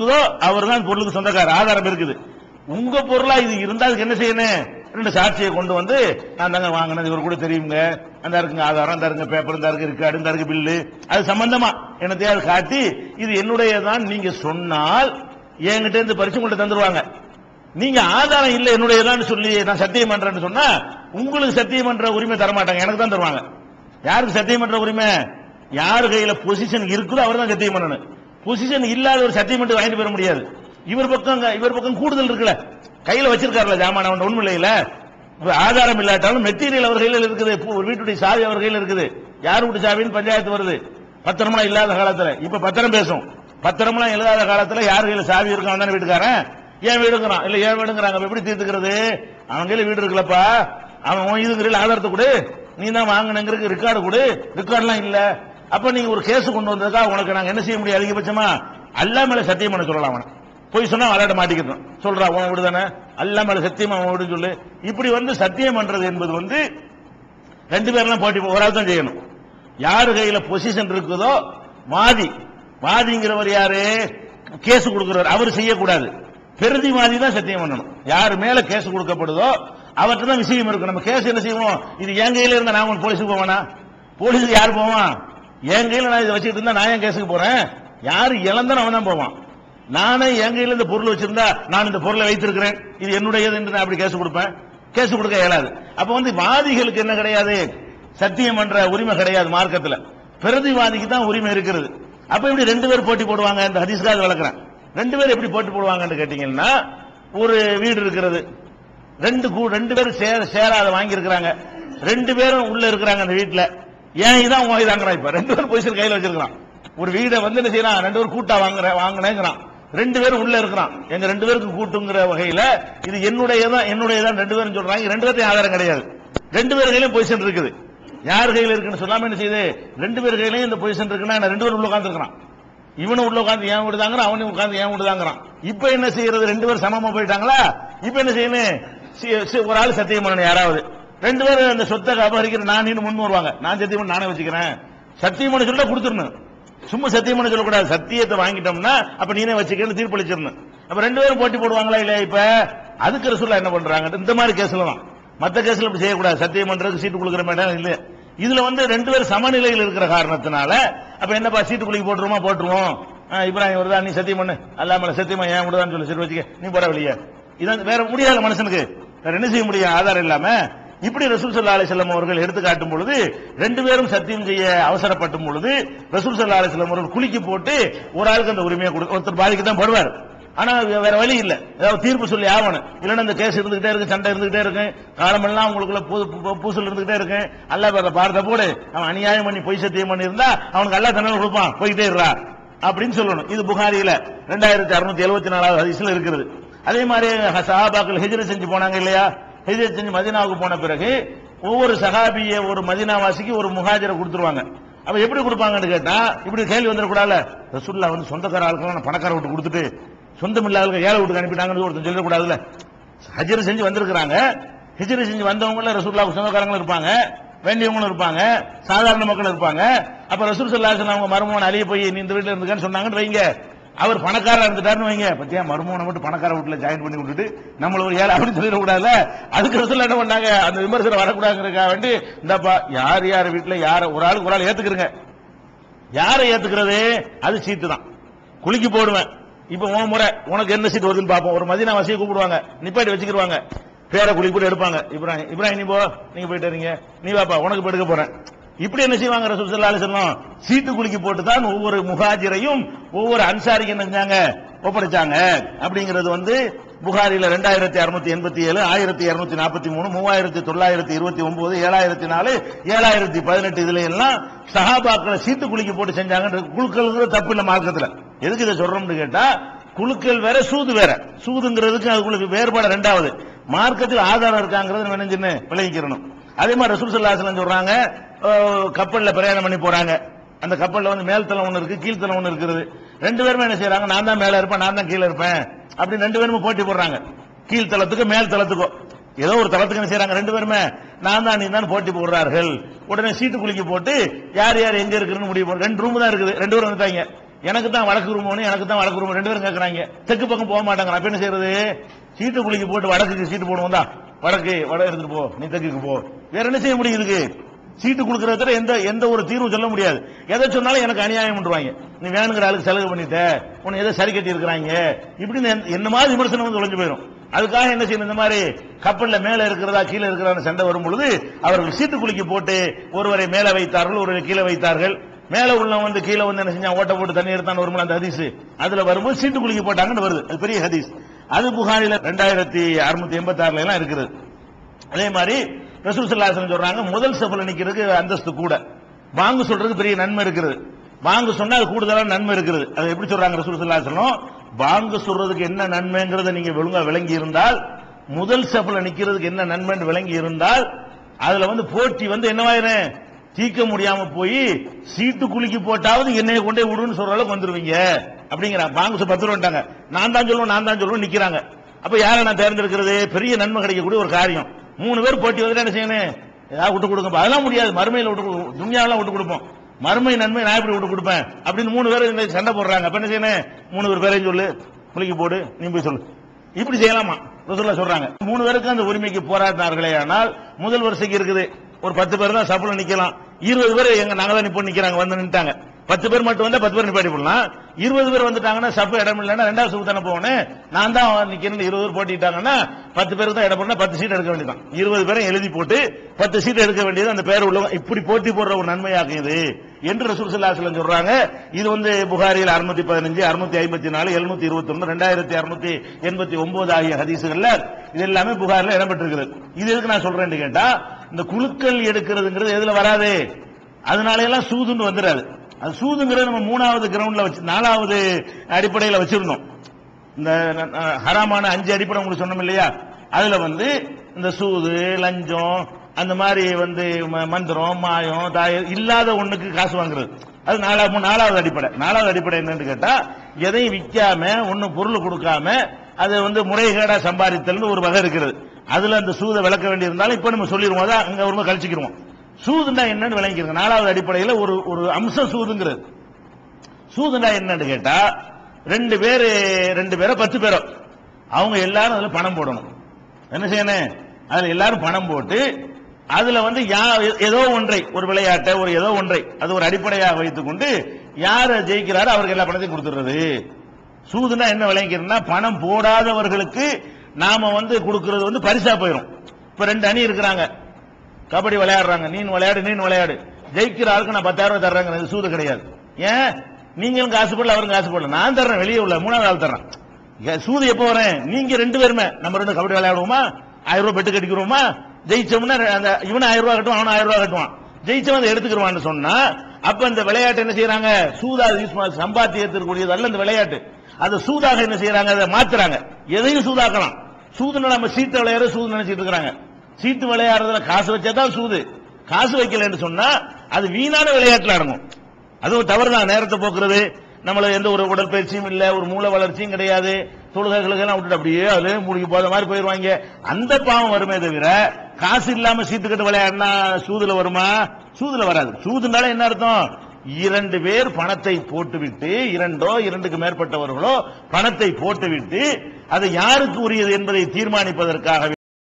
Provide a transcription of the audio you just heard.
இருக்குதோ அவர் தான் பொருளுக்கு சொந்தக்காரர். ஆதாரம் இருக்குது. உங்க பொருளா இது இருந்தா அதுக்கு என்ன செய்யணும்? ரெண்டு சாட்சியை கொண்டு வந்து நான் தாங்க வாங்கினது இவர் கூட தெரியுங்க. அந்த இருக்குங்க ஆதாரம் அந்த இருங்க பேப்பர் இந்த இருக்கு இருக்கு இந்த இருக்கு பில்லு அது சம்பந்தமா என்னத்தையாவது காட்டி இது என்னுடையதான் நீங்க சொன்னால் என்கிட்ட இருந்து பரிசு கொண்டு தந்துருவாங்க. நீங்க ஆதாரம் இல்லை என்னுடையதான் சொல்லி நான் சத்தியம் பண்றேன்னு சொன்னா உங்களுக்கு சத்தியம் பண்ற உரிமை தர மாட்டாங்க எனக்கு தான் தருவாங்க. யாருக்கு சத்தியம் பண்ற உரிமை? யார் கையில பொசிஷன் இருக்குதோ அவர் தான் சத்தியம் பண்ணணும். பொசிஷன் இல்லாத ஒரு சர்டிபிகேட் மட்டும் வாங்கிட்டு பெற முடியாது. இவர் பக்கம் இவர் பக்கம் கூடுதல் இருக்குல்ல. கையில வச்சிருக்காருல ஜாமான் அவன் உண்மை ஆதாரம் இல்லாட்டாலும் மெட்டீரியல் அவர் கையில் இருக்குது. ஒரு வீட்டுடைய சாவி அவர் கையில் இருக்குது. யார் வீட்டு சாவின்னு பஞ்சாயத்து வருது. பத்திரமெல்லாம் இல்லாத காலத்துல. இப்ப பத்திரம் பேசும். பத்திரமெல்லாம் இல்லாத காலத்துல யார் கையில சாவி இருக்கான் தானே வீட்டுக்காரன். ஏன் வீடுங்கிறான் இல்ல ஏன் வீடுங்கிறாங்க. எப்படி தீர்த்துக்கிறது? அவன் கையில வீடு இருக்குல்லப்பா. அவன் இதுங்கிற ஆதாரத்தை கொடு. நீ தான் வாங்கினங்கிறதுக்கு ரெக்கார்டு கொடு. ரெக்கார்ட்லாம் இல்லை. அப்ப நீங்க ஒரு கேஸ் கொண்டு வந்ததுக்கா உனக்கு நாங்க என்ன செய்ய முடியும்? அதிகபட்சமா அல்லா மேல சத்தியம் பண்ண சொல்லலாம் அவனை. போய் சொன்னா விளையாட மாட்டிக்கிறோம் சொல்றா உன் வீடு தானே? அல்லா மேல சத்தியம் அவன் வீடு சொல்லு. இப்படி வந்து சத்தியம் பண்றது என்பது வந்து ரெண்டு பேர்லாம் போட்டி ஒரு ஆள் தான் செய்யணும். யாரு கையில பொசிஷன் இருக்குதோ வாதி வாதிங்கிறவர் யாரு? கேஸ் கொடுக்கிறவர். அவர் செய்யக்கூடாது. பிரதிவாதி தான் சத்தியம் பண்ணணும். யார் மேல கேஸ் கொடுக்கப்படுதோ அவர்கிட்ட தான் விஷயம் இருக்கும் நம்ம கேஸ் என்ன செய்வோம்? இது என் கையில இருந்தா நான் போலீஸுக்கு போவானா? போலீஸுக்கு யார் போவான்? என் கையில் நான் இதை வச்சுட்டு இருந்தா நான் ஏன் கேஸுக்கு போறேன்? யாரு இழந்தானோ அவன் தான் போவான். நானே என் கையில் இந்த பொருள் வச்சிருந்தா நான் இந்த பொருளை வைத்திருக்கிறேன். இது என்னுடையது என்று நான் அப்படி கேஸ் கொடுப்பேன். கேஸ் கொடுக்க இயலாது. அப்ப வந்து வாதிகளுக்கு என்ன கிடையாது? சத்தியம் பண்ற உரிமை கிடையாது மார்க்கத்தில். பிரதிவாதிக்கு தான் உரிமை இருக்கிறது. அப்ப இப்படி ரெண்டு பேர் போட்டி போடுவாங்க? இந்த ஹதீஸ்காக வளர்க்குறேன் ரெண்டு பேர் எப்படி போட்டி போடுவாங்கன்னு கேட்டீங்கன்னா ஒரு வீடு இருக்கிறது. ரெண்டு கூ- ரெண்டு பேரும் சேர சேராத வாங்கி இருக்கிறாங்க ரெண்டு பேரும் உள்ள இருக்கிறாங்க அந்த வீட்டில் ஏன் இதான் உன் இதாங்கிறான் இப்ப? ரெண்டு பேரும் பொசிஷன் கையில வச்சிருக்கான் ஒரு வீடை வந்து என்ன செய்யறான்? ரெண்டு பேரும் கூட்டா வாங்குற வாங்கினேங்கிறான். ரெண்டு பேரும் உள்ள இருக்கிறான். எங்க ரெண்டு பேருக்கு கூட்டுங்கிற வகையில இது என்னுடையதான் என்னுடையதான் ரெண்டு பேரும் சொல்றாங்க. ரெண்டு பேர்த்தையும் ஆதாரம் கிடையாது. ரெண்டு பேர் கையிலும் பொசிஷன் இருக்குது. யார் கையில் இருக்குன்னு சொல்லாம என்ன செய்யுது? ரெண்டு பேர் கையிலையும் இந்த பொசிஷன் இருக்குன்னா ரெண்டு பேரும் உள்ள உட்காந்துருக்கான் இவனும் உள்ள உட்காந்து ஏன் விடுதாங்கிறான்? அவனும் உட்காந்து ஏன் விடுதாங்கிறான்? இப்ப என்ன செய்யறது? ரெண்டு பேரும் சமமா போயிட்டாங்களா? இப்ப என்ன செய்யணும்? சி- ஒரு ஆள் சத்தியம் பண்ணணும் யாராவது. ரெண்டு பேரும் அந்த சொத்தை அபகரிக்கிற நான் முன் வருவாங்க. நான் சத்தியம் பண்ணி நானே வச்சுக்கிறேன். சத்தியம் சொல்ல கொடுத்துடணும். சும்மா சத்தியம் பண்ண சொல்லக்கூடாது. சத்தியத்தை வாங்கிட்டோம்னா அப்ப நீனே வச்சுக்கன்னு தீர்ப்பளிச்சிடணும். அப்ப ரெண்டு பேரும் போட்டி போடுவாங்களா இல்லையா இப்ப? அதுக்கு ரசூலா என்ன பண்றாங்க இந்த மாதிரி கேஸ்ல தான். மத்த கேஸ்ல இப்படி செய்யக்கூடாது. சத்தியம் பண்றதுக்கு சீட்டு கொடுக்குற மேடம் இல்ல. இதுல வந்து ரெண்டு பேரும் சமநிலையில் இருக்கிற காரணத்தினால அப்ப என்னப்பா சீட்டு குளிக்கு போட்டுருமா போட்டுருவோம். இப்ராஹிம் வருதா நீ சத்தியம் பண்ணு அல்லாமல சத்தியமா ஏன் விடுதான்னு சொல்லி சரி வச்சுக்க. நீ போற வெளியே இதான் வேற முடியாத மனுஷனுக்கு. வேற என்ன செய்ய முடியும்? ஆதாரம் இல்லாம இப்படி ரசூல் சல்லா அலிஸ்லாம் அவர்கள் எடுத்து காட்டும் பொழுது ரெண்டு பேரும் சத்தியம் செய்ய அவசரப்பட்டும் பொழுது ரசூல் சல்லா அலிஸ்லாம் அவர்கள் குலுக்கி போட்டு ஒரு ஆளுக்கு அந்த உரிமையை கொடுக்க ஒருத்தர் பாதிக்கு தான் படுவார். ஆனா வேற வழி இல்ல. ஏதாவது தீர்ப்பு சொல்லி ஆகணும். இல்லைன்னா இந்த கேஸ் இருந்துகிட்டே இருக்கு சண்டை இருந்துகிட்டே இருக்கு காலமெல்லாம் உங்களுக்குள்ள பூ- பூசல் இருந்துகிட்டே இருக்கு. அல்ல வேற பாடத்தை போடு. அவன் அநியாயம் பண்ணி பொய் சத்தியம் பண்ணி இருந்தா அவனுக்கு அல்ல தண்டனை கொடுப்பான். போயிட்டே இருறா. அப்படின்னு சொல்லணும். இது புகாரியில ரெண்டாயிரத்தி அறுநூத்தி எழுபத்தி நாலாவது ஹதீஸ்ல இருக்குது அதே மாதிரி சஹாபாக்கள் ஹெஜ்ரி செஞ்சு போனாங்க இல்லையா? ஹிஜரத் செஞ்சு மதினாவுக்கு போன பிறகு ஒவ்வொரு சகாபிய ஒரு மதினாவாசிக்கு ஒரு முகாஜரை கொடுத்துருவாங்க. அப்ப எப்படி கொடுப்பாங்கன்னு கேட்டா இப்படி கேள்வி வந்துடக்கூடாது ரசுல்லா வந்து சொந்தக்கார ஆளுக்கெல்லாம் பணக்கார விட்டு கொடுத்துட்டு சொந்தம் இல்லாத ஏழை விட்டு அனுப்பிட்டாங்கன்னு ஒருத்தன் சொல்லிடக்கூடாதுல்ல. ஹஜர் செஞ்சு வந்திருக்கிறாங்க. ஹிஜ்ரு செஞ்சு வந்தவங்கள ரசுல்லாவுக்கு சொந்தக்காரங்களும் இருப்பாங்க வேண்டியவங்களும் இருப்பாங்க சாதாரண மக்களும் இருப்பாங்க. அப்ப ரசூல் சல்லாசன் அவங்க மருமகன் அழிய போய் நீ இந்த வீட்டில் இருந்துக்கன்னு சொன்னாங்கன்னு வைங்க. அவர் பணக்காரா இருந்துட்டாருன்னு வைங்க. பத்தியா மருமகனை மட்டும் பணக்கார வீட்டுல ஜாயின் பண்ணி விட்டுட்டு நம்மள ஒரு ஏழை அப்படின்னு சொல்லிடக்கூடாதுல அதுக்கு ரசூல் என்ன பண்ணாங்க? அந்த விமர்சனம் வரக்கூடாதுங்கிறக்காக வேண்டி இந்தப்பா யார் யார் வீட்டுல யார ஒரு ஆளுக்கு ஒரு ஆள் ஏத்துக்கிறங்க யாரை ஏத்துக்கிறது? அது சீட்டு தான். குலுக்கி போடுவேன். இப்போ உன் முறை உனக்கு என்ன சீட் வருதுன்னு பார்ப்போம். ஒரு மதியம் வசியை கூப்பிடுவாங்க. நிப்பாட்டி வச்சுக்கிடுவாங்க பேரை குளிக்கு போட்டு எடுப்பாங்க. இப்ராஹிம் இப்ராஹிம் நீ போ. நீங்க போயிட்டு வரீங்க. நீ பாப்பா உனக்கு போய் எடுக்க போறேன். இப்படி என்ன செய்வாங்க ரசூல் ஸல்லல்லாஹு சீட்டு குலுக்கி போட்டு தான் ஒவ்வொரு முகாஜிரையும் ஒவ்வொரு அன்சாரிக்கு என்ன செஞ்சாங்க? ஒப்படைச்சாங்க. அப்படிங்கிறது வந்து புகாரில ரெண்டாயிரத்தி அறுநூத்தி எண்பத்தி ஏழு ஆயிரத்தி இருநூத்தி நாற்பத்தி மூணு மூவாயிரத்தி தொள்ளாயிரத்தி இருபத்தி ஒன்பது ஏழாயிரத்தி நாலு ஏழாயிரத்தி பதினெட்டு இதுல எல்லாம் சஹாபாக்களை சீட்டு குலுக்கி போட்டு செஞ்சாங்க குழுக்கள் தப்பு இல்ல மார்க்கத்துல. எதுக்கு இதை சொல்றோம்னு கேட்டா குழுக்கள் வேற சூது வேற. சூதுங்கிறதுக்கு அதுக்குள்ள வேறுபாடு ரெண்டாவது. மார்க்கத்தில் ஆதாரம் இருக்காங்கிறது நம்ம நினைஞ்சுன்னு விளங்கிக்கிறணும். அதே மாதிரி ரசூல் ஸல்லல்லாஹு சொல்றாங்க கப்பல்ல பிரயாணம் பண்ணி போறாங்க. அந்த கப்பல்ல வந்து மேல்தளம் ஒன்று இருக்கு கீழ்த்தளம் ஒன்று இருக்குது. ரெண்டு பேருமே என்ன செய்யறாங்க நான் தான் மேல இருப்பேன் நான் தான் கீழே இருப்பேன். அப்படின்னு ரெண்டு பேருமே போட்டி போடுறாங்க. கீழ்த்தளத்துக்கு மேல் தளத்துக்கோ ஏதோ ஒரு தளத்துக்கு என்ன செய்யறாங்க ரெண்டு பேருமே நான் தான் நீ தான் போட்டி போடுறார்கள். உடனே சீட்டு குலுக்கி போட்டு யார் யார் எங்க இருக்குன்னு முடிவு ரெண்டு ரூம் தான் இருக்குது. ரெண்டு பேரும் வந்துட்டாங்க. எனக்கு தான் வடக்கு ரூம் ஒன்று எனக்கு தான் வடக்கு ரூம் ரெண்டு பேரும் கேட்கறாங்க தெற்கு பக்கம் போக மாட்டாங்க. அப்ப என்ன செய்யறது சீட்டு குலுக்கி போட்டு வடக்குக்கு சீட்டு போடுவோம் தான். வடக்கு வட எடுத்துட்டு போ. நீ தெற்குக்கு போ. வேற என்ன செய்ய முடியுது சீட்டு கொடுக்கறதுல எந்த எந்த ஒரு தீர்வும் சொல்ல முடியாது. எதை சொன்னாலும் எனக்கு அநியாயம் பண்ணுவாங்க நீ வேணுங்கிற ஆளுக்கு செலவு பண்ணிட்ட. உன்னை ஏதோ சரி கட்டி இருக்கிறாங்க இப்படின்னு என்ன மாதிரி விமர்சனம் வந்து உழைஞ்சு போயிடும் அதுக்காக என்ன செய்யணும்? இந்த மாதிரி கப்பல்ல மேல இருக்கிறதா கீழே இருக்கிறதா சண்டை வரும் பொழுது அவர்கள் சீட்டு குலுக்கி போட்டு ஒருவரை மேலே வைத்தார்கள் ஒருவரை கீழே வைத்தார்கள். மேல உள்ள வந்து கீழே வந்து என்ன செஞ்சா ஓட்ட போட்டு தண்ணி எடுத்தான் வரும்போது அந்த ஹதீஸ். அதுல வரும்போது சீட்டு குலுக்கி போட்டாங்கன்னு வருது. அது பெரிய ஹதீஸ். அது புகாரில ரெண்டாயிரத்தி அறுநூத்தி எண்பத்தி ஆறுல எல்லாம் இருக்குது. அதே மாதிரி ரசூல் சல்லாசன் சொல்றாங்க முதல் சபல நிக்கிறதுக்கு அந்தஸ்து கூட. வாங்க சொல்றதுக்கு பெரிய நன்மை இருக்குது. வாங்க சொன்னா அது கூடுதலான நன்மை இருக்குது. அது எப்படி சொல்றாங்க ரசூல் சல்லாசனம் வாங்க சொல்றதுக்கு என்ன நன்மைங்கிறத நீங்க ஒழுங்கா விளங்கி இருந்தால் முதல் சபல நிக்கிறதுக்கு என்ன நன்மைன்னு விளங்கி இருந்தால் அதுல வந்து போட்டி வந்து என்னவாயிரும் தீர்க்க முடியாம போய் சீட்டு குலுக்கி போட்டாவது என்னைய கொண்டே விடுன்னு சொல்ற அளவுக்கு வந்துருவீங்க. அப்படிங்கிறாங்க வாங்க பத்து ரூபாண்டாங்க நான் தான் சொல்லுவோம் நான் தான் சொல்லுவோம் நிக்கிறாங்க. அப்ப யாரை நான் தேர்ந்தெடுக்கிறது? பெரிய நன்மை கிடைக்கக்கூடிய ஒரு காரியம். மூணு பேர் போட்டி வந்து என்ன செய்யணும்? ஏதாவது விட்டு கொடுக்க அதெல்லாம் முடியாது. மறுமையில் விட்டு கொடு- துன்யாவெல்லாம் விட்டு கொடுப்போம். மறுமை நன்மை நான் எப்படி விட்டு கொடுப்பேன்? அப்படின்னு மூணு பேர் இந்த சண்டை போடுறாங்க. அப்ப என்ன செய்யணும்? மூணு பேர் பேரையும் சொல்லு. முழுக்கி போடு. நீ போய் சொல்லு. இப்படி செய்யலாமா? ரசூலுல்லாஹ் சொல்றாங்க. மூணு பேருக்கு அந்த உரிமைக்கு போராடினார்களே ஆனால் முதல் வரிசைக்கு இருக்குது. ஒரு பத்து பேர் தான் சப்புல நிக்கலாம். இருபது பேர் எங்க நாங்க தான் நிப்போ நிக்கிறாங்க. வந்து நின்ட்டாங்க பத்து பேர் மட்டும் வந்தா பத்து பேர் நிப்பாட்டி போடலாம். இருபது பேர் வந்துட்டாங்கன்னா சப்பு இடம் இல்லைன்னா ரெண்டாவது சப்பு தானே போகணும். நான் தான் நிக்கிறேன் இருபது பேர் போட்டிட்டாங்கன்னா பத்து பேருக்கு தான் இடம் போடணும் பத்து சீட் எடுக்க வேண்டியதான் இருபது பேரும் எழுதி போட்டு பத்து சீட் எடுக்க வேண்டியது அந்த பேர் உள்ளவங்க. இப்படி போட்டி போடுற ஒரு நன்மையாகும் இது. என்று ரசூல் ஸல்லல்லாஹு சொல்றாங்க. இது வந்து புகாரில் அறுநூத்தி பதினஞ்சு அறுநூத்தி ஐம்பத்தி நாலு எழுநூத்தி இருபத்தி ஒன்று ரெண்டாயிரத்தி அறுநூத்தி எண்பத்தி ஒன்பது ஆகிய ஹதீசுகள்ல இது எல்லாமே புகாரில் இடம்பெற்றிருக்கிறது. இது எதுக்கு நான் சொல்றேன்னு கேட்டா இந்த குழுக்கள் எடுக்கிறதுங்கிறது எதுல வராது. அதனால எல்லாம் சூதுன்னு வந்துடாது அது சூதுங்கிறது நம்ம மூணாவது கிரவுண்ட்ல வச்சு நாலாவது அடிப்படையில் வச்சிருந்தோம். இந்த ஹராமான அஞ்சு அடிப்படை உங்களுக்கு சொன்னோம் இல்லையா? அதுல வந்து இந்த சூது லஞ்சம் அந்த மாதிரி வந்து ம- மந்திரம் மாயம் தாய இல்லாத ஒண்ணுக்கு காசு வாங்குறது. அது நாலாவது நாலாவது அடிப்படை. நாலாவது அடிப்படை என்னன்னு கேட்டா எதையும் விற்காம ஒன்னும் பொருள் கொடுக்காம அதை வந்து முறைகேடா சம்பாதித்தல்னு ஒரு வகை இருக்கிறது. அதுல அந்த சூதை விளக்க வேண்டியிருந்தாலும் இப்ப நம்ம சொல்லிடுவோம் அதான் அங்க ஒரு கழிச்சுக்கிடுவோம் சூதுன்னா என்னன்னு விளங்கிருக்கு நாலாவது அடிப்படையில் ஒரு ஒரு அம்சம் சூதுங்கிறது. சூதுனா என்னன்னு கேட்டா ரெண்டு பேர் ரெண்டு பேரோ பத்து பேரோ. அவங்க எல்லாரும் அதில் பணம் போடணும். என்ன செய்யணும்? அதில் எல்லாரும் பணம் போட்டு அதுல வந்து யா- ஏதோ ஒன்றை ஒரு விளையாட்டை ஒரு ஏதோ ஒன்றை அது ஒரு அடிப்படையாக வைத்துக்கொண்டு யார் ஜெயிக்கிறாரோ அவருக்கு எல்லா பணத்தையும் கொடுத்துடுறது. சூதுனா என்ன விளைவிக்கிறதுனா பணம் போடாதவர்களுக்கு நாம வந்து கொடுக்கறது வந்து பரிசா போயிடும் இப்ப ரெண்டு அணி இருக்கிறாங்க. கபடி விளையாடுறாங்க. நீ விளையாடு நீ விளையாடு. ஜெயிக்கிற ஆளுக்கு நான் பத்தாயிரம் ரூபாய் தர்றாங்க இது சூது கிடையாது. ஏன்? நீங்களும் காசு போடல அவரும் காசு போடல. நான் தர்றேன் வெளியே உள்ள மூணாவது ஆள் தர்றேன். சூது எப்போ வரேன்? நீங்க ரெண்டு பேருமே. நம்ம ரெண்டு கபடி விளையாடுவோமா? ஆயிரம் ரூபாய் பெட்டு கட்டிக்கிறோமா? ஜெயிச்சோம்னா அந்த இவன் ஆயிரம் ரூபாய் கட்டுவான் அவன் ஆயிரம் ரூபாய் கட்டுவான். ஜெயிச்சவன் அதை எடுத்துக்கிறவான்னு சொன்னா அப்ப இந்த விளையாட்டு என்ன செய்யறாங்க? சூதா யூஸ் பண்ண சம்பாத்தியத்திற்குரியது அல்ல இந்த விளையாட்டு. அதை சூதாக என்ன செய்யறாங்க? அதை மாத்துறாங்க. எதையும் சூதாக்கலாம். சூதுன்னு நம்ம சீட்டை விளையாட சூது நினைச்சிட்டு இருக்கிறாங்க. சீட்டு விளையாடுறதுல காசு வச்சா தான் சூது. காசு வைக்கலன்னு சொன்னா அது வீணான விளையாட்டுல அடங்கும். அது ஒரு தவறு தான் நேரத்தை போக்குறது நம்மள எந்த ஒரு உடற்பயிற்சியும் இல்ல ஒரு மூல வளர்ச்சியும் கிடையாது. தொழுகைகளுக்கெல்லாம் விட்டுட்டு அப்படியே அதுல மூடிக்கு போத மாதிரி போயிருவாங்க. அந்த பாவம் வருமே தவிர காசு இல்லாம சீத்துக்கிட்டு விளையாடுனா விளையாடினா சூதுல வருமா? சூதுல வராது. சூதுனால என்ன அர்த்தம்? இரண்டு பேர் பணத்தை போட்டுவிட்டு இரண்டோ இரண்டுக்கு மேற்பட்டவர்களோ பணத்தை போட்டுவிட்டு அது யாருக்கு உரியது என்பதை தீர்மானிப்பதற்காக